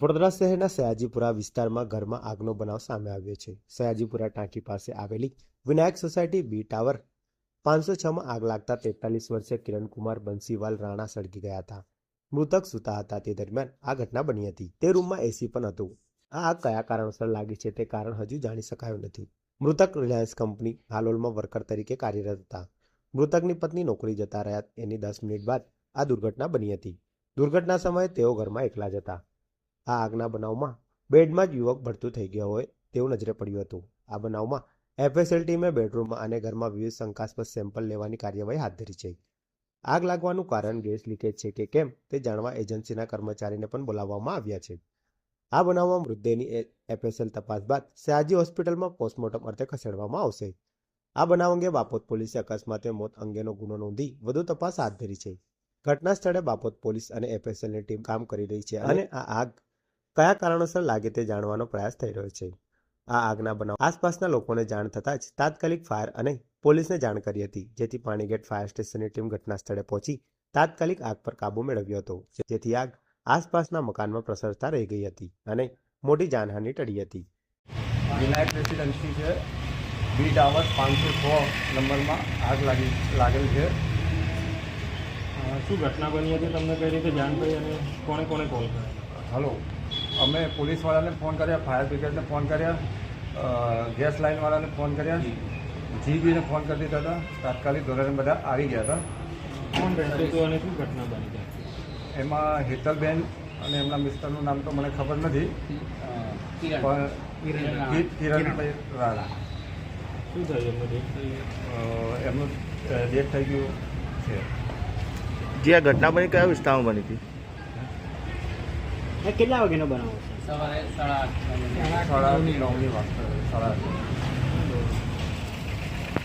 વડોદરા શહેરના સયાજીપુરા વિસ્તારમાં ઘરમાં આગનો બનાવ સામે આવ્યો છે. સયાજીપુરા ટાંકી પાસે આવેલી વિનાયક સોસાયટી બી ટાવર. પાંચસો છમાં આગ લાગતા તેતાલીસ વર્ષીય કિરણકુમાર બંસીવાલ રાણા સળગી ગયા હતા. મૃતક સૂતા હતા તે દરમિયાન આ ઘટના બની હતી. તે રૂમમાં એસી પણ હતું. આ આગ કયા કારણોસર લાગી છે તે કારણ હજુ જાણી શકાયું નથી. મૃતક રિલાયન્સ કંપની હાલોલમાં વર્કર તરીકે કાર્યરત હતા. મૃતકની પત્ની નોકરી જતા રહ્યા. એની દસ મિનિટ બાદ આ દુર્ઘટના બની હતી. દુર્ઘટના સમયે તેઓ ઘરમાં એકલા જ હતા. આ આગના બનાવમાં બેડમાં જ યુવક ભરતું થઈ ગયો હોય તેવું નજરે પડ્યું હતું. આ બનાવમાં એફએસએલ ટીમે બેડરૂમમાં અને ઘરમાં વિવિધ શંકાસ્પદ સેમ્પલ લેવાની કાર્યવાહી હાથ ધરી છે. આગ લાગવાનું કારણ ગેસ લીકેજ છે કે કેમ તે જાણવા એજન્સીના કર્મચારીને પણ બોલાવવામાં આવ્યા છે. આ બનાવમાં મૃતદેહની એફએસએલ તપાસ બાદ સયાજી હોસ્પિટલમાં પોસ્ટમોર્ટમ અર્થે ખસેડવામાં આવશે. આ બનાવ અંગે બાપોત પોલીસે અકસ્માતે મોત અંગેનો ગુનો નોંધી વધુ તપાસ હાથ ધરી છે. ઘટના સ્થળે બાપોત પોલીસ અને એફએસએલની ટીમ કામ કરી રહી છે અને આ આગ કયા કારણોસર લાગે તે જાણવાનો પ્રયાસ થઈ રહ્યો છે? આ આગના બનાવ. આસપાસના લોકોને જાણ થતાં જ તાત્કાલિક ફાયર અને પોલીસને જાણ કરી હતી જેથી પાણીગેટ ફાયર સ્ટેશનની ટીમ ઘટના સ્થળે પહોંચી તાત્કાલિક આગ પર કાબુ મેળવ્યો હતો જેથી આગ આસપાસના મકાનમાં પ્રસરતા રહી ગઈ હતી અને મોટી જાનહાનિ ટળી હતી. વિનાયક રેસિડેન્સી છે. બી ટાવર પાંચસો છ નંબરમાં આગ લાગી લાગેલ છે. શું ઘટના બની હતી? તમને કઈ રીતે જાણ થઈ અને કોણે કોણે કોલ કર્યો? હલો. અમે પોલીસવાળાને ફોન કર્યા ફાયર બ્રિગેડને ફોન કર્યા ગેસ લાઇનવાળાને ફોન કર્યા. જીબીને ફોન કરી દીધા હતા. તાત્કાલિક ધોરણે બધા આવી ગયા હતા. એમાં હેતલબેન અને એમના મિસ્ટરનું નામ તો મને ખબર નથી. પણ કિરણભાઈ રાણા. શું થયું એમને ડેથ થઈ ગયું છે. જે આ ઘટના બની કયા વિસ્તારમાં બની હતી? કેટલા વાગ્યાનો બનાવો છે સાડા નવની વાત કરે, સાડા આઠ.